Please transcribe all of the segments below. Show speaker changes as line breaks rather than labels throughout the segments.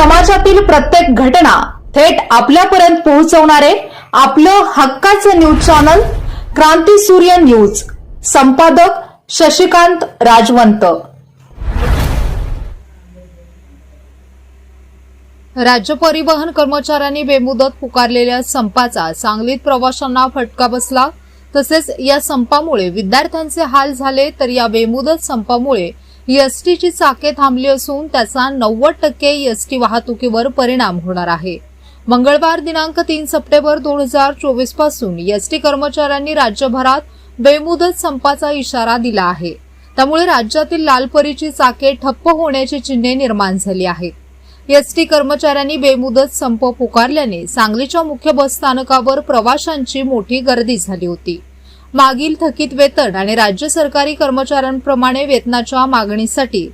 समाजातील प्रत्येक घटना थेट आपल्यापर्यंत पोहोचवणारे आपलं हक्काचं न्यूज चॅनल क्रांती सूर्य न्यूज. संपादक शशिकांत राजवंत. राज्य परिवहन कर्मचाऱ्यांनी बेमुदत पुकारलेल्या संपाचा सांगलीत प्रवाशांना फटका बसला. तसेच या संपामुळे विद्यार्थ्यांचे हाल झाले तर या बेमुदत संपामुळे एसटीची चाके थांबली असून त्याचा नव्वद टक्के एसटी वाहतुकीवर परिणाम होणार आहे. मंगळवार दिनांक तीन सप्टेंबर दोन हजार चोवीसपासून एसटी कर्मचाऱ्यांनी राज्यभरात बेमुदत संपाचा इशारा दिला आहे. त्यामुळे राज्यातील लालपरीची चाके ठप्प होण्याची चिन्हे निर्माण झाली आहेत. एसटी कर्मचाऱ्यांनी बेमुदत संप पुकारल्याने सांगलीच्या मुख्य बसस्थानकावर प्रवाशांची मोठी गर्दी झाली होती. मागील थकीत वेतन आणि राज्य सरकारी कर्मचाऱ्यांप्रमाणे वेतनाच्या मागणीसाठी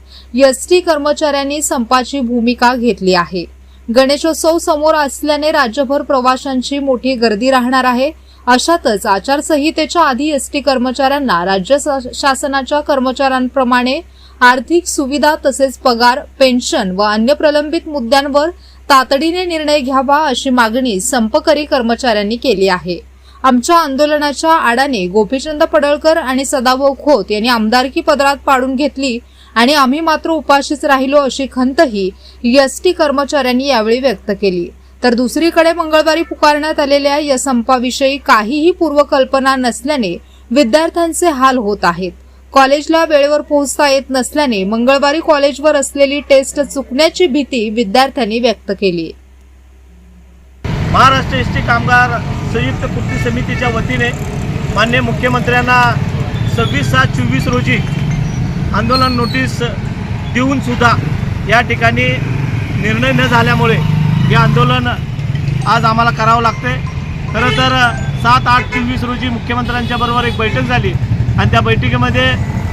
एसटी कर्मचाऱ्यांनी संपाची भूमिका घेतली आहे. गणेशोत्सव समोर असल्याने राज्यभर प्रवाशांची मोठी गर्दी राहणार आहे. अशातच आचारसंहितेच्या आधी एसटी कर्मचाऱ्यांना राज्य शासनाच्या कर्मचाऱ्यांप्रमाणे आर्थिक सुविधा तसेच पगार पेन्शन व अन्य प्रलंबित मुद्द्यांवर तातडीने निर्णय घ्यावा अशी मागणी संपकरी कर्मचाऱ्यांनी केली आहे. आमच्या आंदोलनाच्या आडाने गोपीचंद पडळकर आणि सदाभाऊ खोत यांनी आमदारकी पदरात पाडून घेतली आणि आम्ही मात्र उपाशीच राहिलो अशी खंतही एसटी कर्मचाऱ्यांनी यावेळी व्यक्त केली. तर दुसरीकडे मंगळवारी पुकारण्यात आलेल्या या संपाविषयी काहीही पूर्वकल्पना नसल्याने विद्यार्थ्यांचे हाल होत आहेत. कॉलेजला वेळेवर पोहोचता येत नसल्याने मंगळवारी कॉलेजवर असलेली टेस्ट चुकण्याची भीती विद्यार्थ्यांनी व्यक्त केली.
महाराष्ट्र एस टी कामगार संयुक्त कृती समितीच्या वतीने मान्य मुख्यमंत्र्यांना सव्वीस सात चोवीस रोजी आंदोलन नोटीस देऊन सुद्धा या ठिकाणी निर्णय न झाल्यामुळे हे आंदोलन आज आम्हाला करावं लागते खरं तर सात आठ चोवीस रोजी मुख्यमंत्र्यांच्याबरोबर एक बैठक झाली आणि त्या बैठकीमध्ये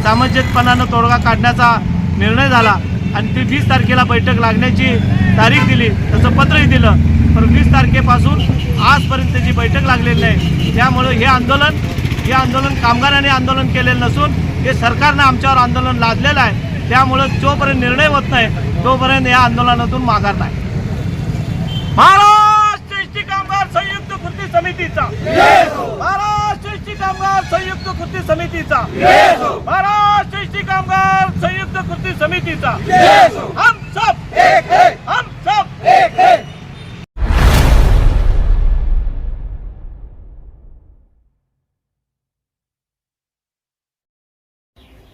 सामंजस्यपणानं तोडगा काढण्याचा निर्णय झाला आणि ती वीस तारखेला बैठक लागण्याची तारीख दिली तसं पत्रही दिलं. वीस तारखेपासून आजपर्यंत जी बैठक लागलेली आहे त्यामुळे हे आंदोलन हे आंदोलन कामगारांनी आंदोलन केलेलं नसून हे सरकारनं आमच्यावर आंदोलन लादलेलं आहे. त्यामुळं जोपर्यंत निर्णय होत नाही तोपर्यंत या आंदोलनातून माघार नाही. महाराष्ट्र एसटी कामगार संयुक्त कृती समितीचा. महाराष्ट्र एसटी कामगार संयुक्त कृती समितीचा. महाराष्ट्र एसटी कामगार संयुक्त कृती समितीचा. हम सब